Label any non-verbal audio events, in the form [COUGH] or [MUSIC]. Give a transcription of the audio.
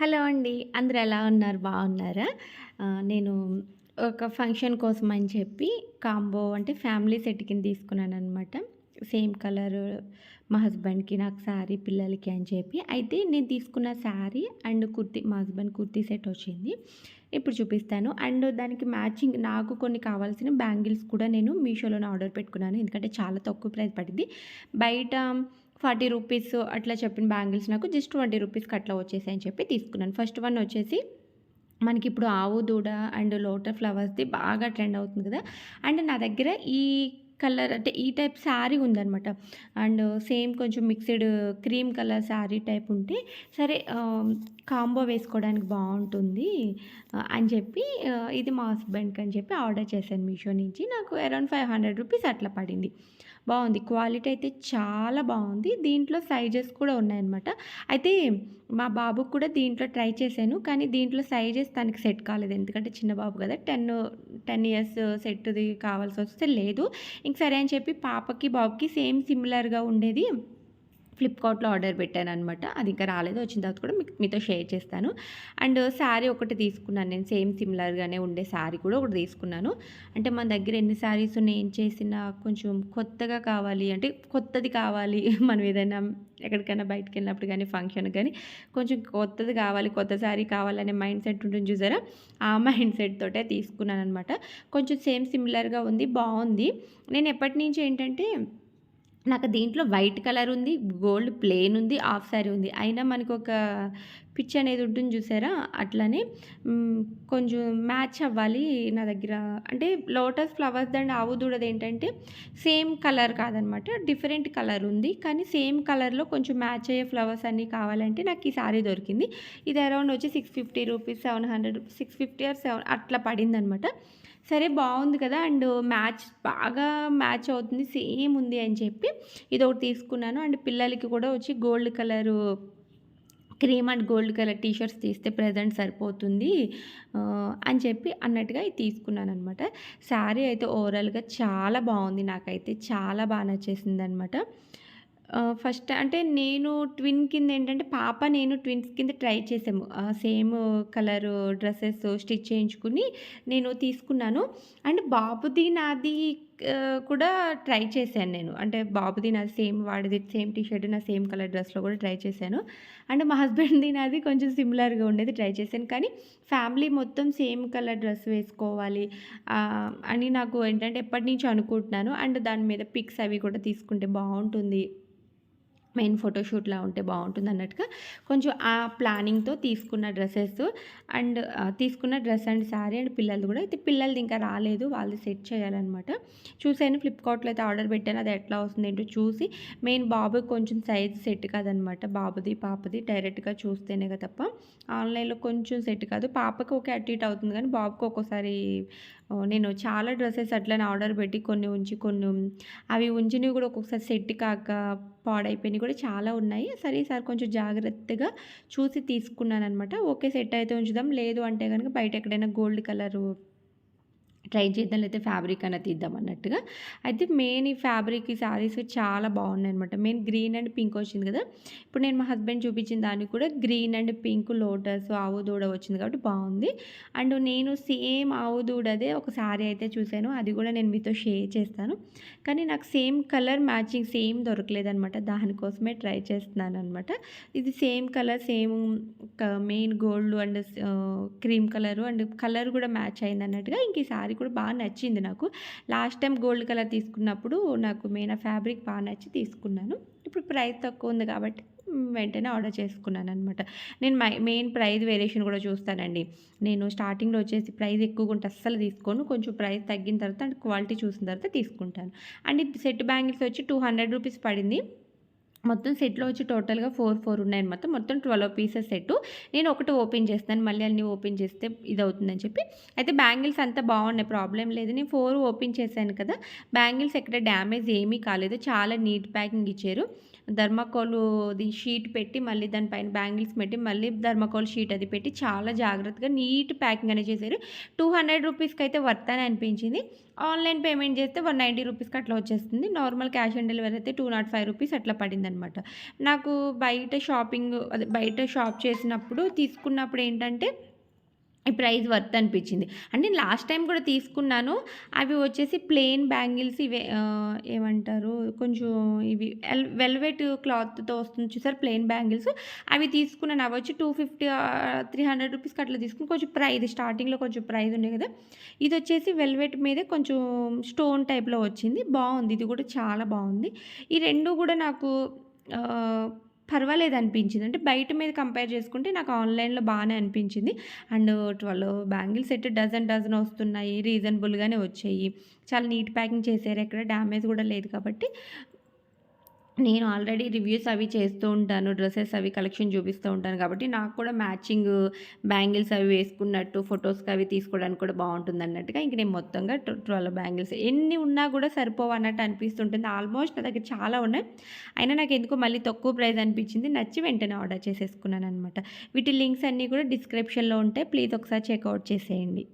Hello అండి. అందరూ ఎలా ఉన్నారు? బాగున్నారా? నేను ఒక ఫంక్షన్ కోసం అని చెప్పి కాంబో అంటే ఫ్యామిలీ సెట్ కింద తీసుకున్నాను అనమాట సేమ్ కలర్ మా హస్బెండ్‌కి, నాకు శారీ, పిల్లలకి అని చెప్పి. అయితే నేను తీసుకున్న శారీ అండ్ కుర్తీ మా హస్బెండ్ కుర్తీ సెట్ వచ్చింది. ఇప్పుడు చూపిస్తాను. అండ్ దానికి మ్యాచింగ్ నాకు కొన్ని కావాల్సిన బ్యాంగిల్స్ కూడా నేను మీషోలోనే ఆర్డర్ పెట్టుకున్నాను. ఎందుకంటే చాలా తక్కువ ప్రైస్ పడింది. బయట 40 రూపీస్ అట్లా చెప్పిన బ్యాంగిల్స్ నాకు జస్ట్ 20 రూపీస్‌కి అట్లా వచ్చేసాయని చెప్పి తీసుకున్నాను. ఫస్ట్ వన్ వచ్చేసి మనకి ఇప్పుడు ఆవు దూడ అండ్ లోటర్ ఫ్లవర్స్‌ది బాగా ట్రెండ్ అవుతుంది కదా! అండ్ నా దగ్గర ఈ కలర్ అంటే ఈ టైప్ శారీ ఉందనమాట. అండ్ సేమ్ కొంచెం mixed cream colour sari type ఉంటే సరే కాంబో వేసుకోవడానికి బాగుంటుంది అని చెప్పి ఇది మా హస్బెండ్‌కి అని చెప్పి ఆర్డర్ చేశాను మీషో నుంచి. నాకు అరౌండ్ 500 రూపీస్ అట్లా పడింది. బాగుంది క్వాలిటీ అయితే చాలా బాగుంది దీంట్లో సైజెస్ కూడా ఉన్నాయన్నమాట. అయితే మా బాబుకు కూడా దీంట్లో ట్రై చేశాను. కానీ దీంట్లో సైజెస్ తనకి సెట్ కాలేదు. ఎందుకంటే చిన్న బాబు కదా! 10, 10 ఇయర్స్ సెట్‌ది కావాల్సి వస్తే లేదు. ఇంక సరే అని చెప్పి పాపకి, బాబుకి సేమ్ సిమిలర్‌గా ఉండేది ఫ్లిప్‌కార్ట్‌లో ఆర్డర్ పెట్టాను అనమాట అది ఇంకా రాలేదు. వచ్చిన తర్వాత కూడా మీకు మీతో షేర్ చేస్తాను. అండ్ శారీ ఒకటి తీసుకున్నాను నేను. సేమ్ సిమిలర్‌గానే ఉండే శారీ కూడా ఒకటి తీసుకున్నాను. అంటే మన దగ్గర ఎన్ని శారీస్ ఉన్నాయి, ఏం చేసినా కొంచెం కొత్తగా కావాలి అంటే కొత్తది కావాలి. [LAUGHS] మనం ఏదైనా ఎక్కడికైనా బయటికెళ్ళినప్పుడు కానీ ఫంక్షన్ కానీ కొంచెం కొత్తది కావాలి, కొత్త శారీ కావాలనే మైండ్ సెట్ ఉంటుంది చూసారా? ఆ మైండ్ సెట్ తోటే తీసుకున్నాను అనమాట కొంచెం సేమ్ సిమిలర్‌గా ఉంది. బాగుంది నేను ఎప్పటినుంచో ఏంటంటే నాకు దీంట్లో వైట్ కలర్ ఉంది. గోల్డ్ ప్లెయిన్ ఉంది. హాఫ్ శారీ ఉంది. అయినా మనకొక పిచ్ అనేది ఉంటుంది చూసారా? అట్లనే కొంచెం మ్యాచ్ అవ్వాలి నా దగ్గర అంటే లోటస్ ఫ్లవర్స్ అండ్ ఆవు దూడది ఏంటంటే సేమ్ కలర్ కాదనమాట. డిఫరెంట్ కలర్ ఉంది. కానీ సేమ్ కలర్‌లో కొంచెం మ్యాచ్ అయ్యే ఫ్లవర్స్ అన్నీ కావాలంటే నాకు ఈ శారీ దొరికింది. ఇది అరౌండ్ వచ్చి 650 రూపీస్, 700 650 ఆర్ సెవెన్ అట్లా పడిందనమాట. సరే బాగుంది కదా! అండ్ మ్యాచ్ బాగా మ్యాచ్ అవుతుంది. సేమ్ ఉంది అని చెప్పి ఇదొకటి తీసుకున్నాను. అండ్ పిల్లలకి కూడా వచ్చి gold colour cream and gold colour T shirts తీస్తే ప్రజెంట్ సరిపోతుంది అని చెప్పి అన్నట్టుగా ఇది తీసుకున్నాననమాట. శారీ అయితే ఓవరాల్‌గా చాలా బాగుంది నాకైతే చాలా బాగా నచ్చేసింది అనమాట ఫస్ట్ అంటే నేను ట్విన్ కింద ఏంటంటే పాప, నేను ట్విన్స్ కింద ట్రై చేసాము. సేమ్ కలర్ డ్రెస్సెస్ స్టిచ్ చేయించుకుని నేను తీసుకున్నాను. అండ్ బాబుది, నాది కూడా ట్రై చేశాను నేను. అంటే బాబుది, నాది సేమ్ వాడిది సేమ్ టీ షర్ట్, నా సేమ్ కలర్ డ్రెస్‌లో కూడా ట్రై చేశాను. అండ్ మా హస్బెండ్‌ది, నాది కొంచెం సిమిలర్‌గా ఉండేది ట్రై చేశాను. కానీ ఫ్యామిలీ మొత్తం సేమ్ కలర్ డ్రెస్ వేసుకోవాలి అని నాకు ఏంటంటే ఎప్పటినుంచో అనుకుంటున్నాను. అండ్ దాని మీద పిక్స్ అవి కూడా తీసుకుంటే బాగుంటుంది మెయిన్ ఫోటోషూట్‌లా ఉంటే బాగుంటుంది అన్నట్టుగా కొంచెం ఆ ప్లానింగ్‌తో తీసుకున్న డ్రెస్సెస్ అండ్ తీసుకున్న డ్రెస్ అండ్ శారీ అండ్ పిల్లలు కూడా. అయితే పిల్లలది ఇంకా రాలేదు. వాళ్ళది సెట్ చేయాలన్నమాట చూసాను ఫ్లిప్‌కార్ట్‌లో అయితే ఆర్డర్ పెట్టాను. అది ఎట్లా వస్తుంది ఏంటో చూసి మెయిన్ బాబుకి కొంచెం సైజ్ సెట్ కాదనమాట. బాబుది, పాపది డైరెక్ట్‌గా చూస్తేనే కదా తప్ప ఆన్‌లైన్‌లో కొంచెం సెట్ కాదు. పాపకి ఓకే అటు ఇటు అవుతుంది కానీ బాబుకి ఒక్కోసారి నేను చాలా డ్రెస్సెస్ అట్లనే ఆర్డర్ పెట్టి కొన్ని ఉంచి, కొన్ని అవి ఉంచినవి కూడా ఒక్కొక్కసారి సెట్ కాక పాడైపోయినవి కూడా చాలా ఉన్నాయి. సరే ఈసారి కొంచెం జాగ్రత్తగా చూసి తీసుకున్నాననమాట. ఓకే సెట్ అయితే ఉంచుదాం. లేదు అంటే కనుక బయట ఎక్కడైనా గోల్డ్ కలరు ట్రై చేద్దాం. అయితే ఫ్యాబ్రిక్ అన్న తీద్దాం అన్నట్టుగా. అయితే మెయిన్ ఈ ఫ్యాబ్రిక్ ఈ శారీస్ చాలా బాగున్నాయి అనమాట మెయిన్ గ్రీన్ అండ్ పింక్ వచ్చింది కదా! ఇప్పుడు నేను మా హస్బెండ్ చూపించిన దానికి కూడా గ్రీన్ అండ్ పింక్ లోటస్, ఆవు దూడ వచ్చింది కాబట్టి బాగుంది అండ్ నేను సేమ్ ఆవు దూడదే ఒక శారీ అయితే చూసాను. అది కూడా నేను మీతో షేర్ చేస్తాను. కానీ నాకు సేమ్ కలర్ మ్యాచింగ్ సేమ్ దొరకలేదనమాట. దానికోసమే ట్రై చేస్తున్నాను అనమాట ఇది సేమ్ కలర్ సేమ్ క main gold and cream colour and colour కూడా మ్యాచ్ అయింది అన్నట్టుగా ఇంక ఈ శారీ కూడా బాగా నచ్చింది నాకు. లాస్ట్ టైం గోల్డ్ కలర్ తీసుకున్నప్పుడు నాకు మెయిన్ ఫ్యాబ్రిక్ బాగా నచ్చి తీసుకున్నాను. ఇప్పుడు ప్రైస్ తక్కువ ఉంది కాబట్టి వెంటనే ఆర్డర్ చేసుకున్నాను అనమాట నేను మై మెయిన్ ప్రైస్ వేరియేషన్ కూడా చూస్తానండి. నేను స్టార్టింగ్‌లో వచ్చేసి ప్రైస్ ఎక్కువగా ఉంటే అస్సలు తీసుకోను. కొంచెం ప్రైస్ తగ్గిన తర్వాత అండ్ క్వాలిటీ చూసిన తర్వాత తీసుకుంటాను. అండ్ సెట్ బ్యాంగిల్స్ వచ్చి 200 రూపీస్ పడింది. మొత్తం సెట్‌లో వచ్చి టోటల్‌గా ఫోర్ ఫోర్ ఉన్నాయి అనమాట మొత్తం 12 పీసెస్ సెట్టు. నేను ఒకటి ఓపెన్ చేస్తాను. మళ్ళీ అన్నీ ఓపెన్ చేస్తే ఇది అవుతుందని చెప్పి. అయితే బ్యాంగిల్స్ అంతా బాగున్నాయి ప్రాబ్లం లేదు. నేను ఫోర్ ఓపెన్ చేశాను కదా! బ్యాంగిల్స్ ఎక్కడ డ్యామేజ్ ఏమీ కాలేదు. చాలా నీట్ ప్యాకింగ్ ఇచ్చారు. ధర్మాకోల్‌ది షీట్ పెట్టి మళ్ళీ దానిపైన బ్యాంగిల్స్ పెట్టి మళ్ళీ ధర్మాకోల్ షీట్ అది పెట్టి చాలా జాగ్రత్తగా నీట్ ప్యాకింగ్ అనేది చేశారు. 200 రూపీస్‌కైతే వర్త్ అని అనిపించింది. ఆన్‌లైన్ పేమెంట్ చేస్తే 190 రూపీస్‌కి అట్లా వచ్చేస్తుంది. నార్మల్ క్యాష్ ఆన్ డెలివరీ అయితే 205 రూపీస్ అట్లా పడిందనమాట. నాకు బయట షాపింగ్ అదే బయట షాప్ చేసినప్పుడు తీసుకున్నప్పుడు ఏంటంటే ఈ ప్రైస్ వర్త్ అనిపించింది. అంటే లాస్ట్ టైం కూడా తీసుకున్నాను. అవి వచ్చేసి ప్లెయిన్ బ్యాంగిల్స్ ఇవే ఏమంటారు కొంచెం ఇవి వెల్ వెల్వెట్ క్లాత్‌తో వస్తుంది చూసారు ప్లెయిన్ బ్యాంగిల్స్ అవి తీసుకున్నాను. అవి వచ్చి 250 ఆహ్, 300 రూపీస్‌కి అట్లా తీసుకుని కొంచెం ప్రైజ్ స్టార్టింగ్‌లో కొంచెం ప్రైస్ ఉండే కదా! ఇది వచ్చేసి వెల్వెట్ మీదే కొంచెం స్టోన్ టైప్‌లో వచ్చింది. బాగుంది ఇది కూడా చాలా బాగుంది ఈ రెండు కూడా నాకు పర్వాలేదు అనిపించింది అంటే బయట మీద కంపేర్ చేసుకుంటే నాకు ఆన్‌లైన్‌లో బాగానే అనిపించింది. And 12 bangle set dozen dozen వస్తున్నాయి. రీజనబుల్‌గానే వచ్చాయి. చాలా నీట్ ప్యాకింగ్ చేశారు. ఎక్కడ డ్యామేజ్ కూడా లేదు కాబట్టి నేను ఆల్రెడీ రివ్యూస్ అవి చేస్తూ ఉంటాను. డ్రెస్సెస్ అవి కలెక్షన్ చూపిస్తూ ఉంటాను కాబట్టి నాకు కూడా మ్యాచింగ్ బ్యాంగిల్స్ అవి వేసుకున్నట్టు ఫొటోస్కి అవి తీసుకోవడానికి కూడా బాగుంటుంది అన్నట్టుగా ఇంక నేను మొత్తంగా ట్వెల్వ్ బ్యాంగిల్స్ ఎన్ని ఉన్నా కూడా సరిపోవు అన్నట్టు అనిపిస్తుంటుంది. ఆల్మోస్ట్ నా దగ్గర చాలా ఉన్నాయి. అయినా నాకు ఎందుకో మళ్ళీ తక్కువ ప్రైస్ అనిపించింది. నచ్చి వెంటనే ఆర్డర్ చేసేసుకున్నాను అనమాట వీటి లింక్స్ అన్నీ కూడా డిస్క్రిప్షన్‌లో ఉంటాయి. ప్లీజ్ ఒకసారి చెక్అవుట్ చేసేయండి.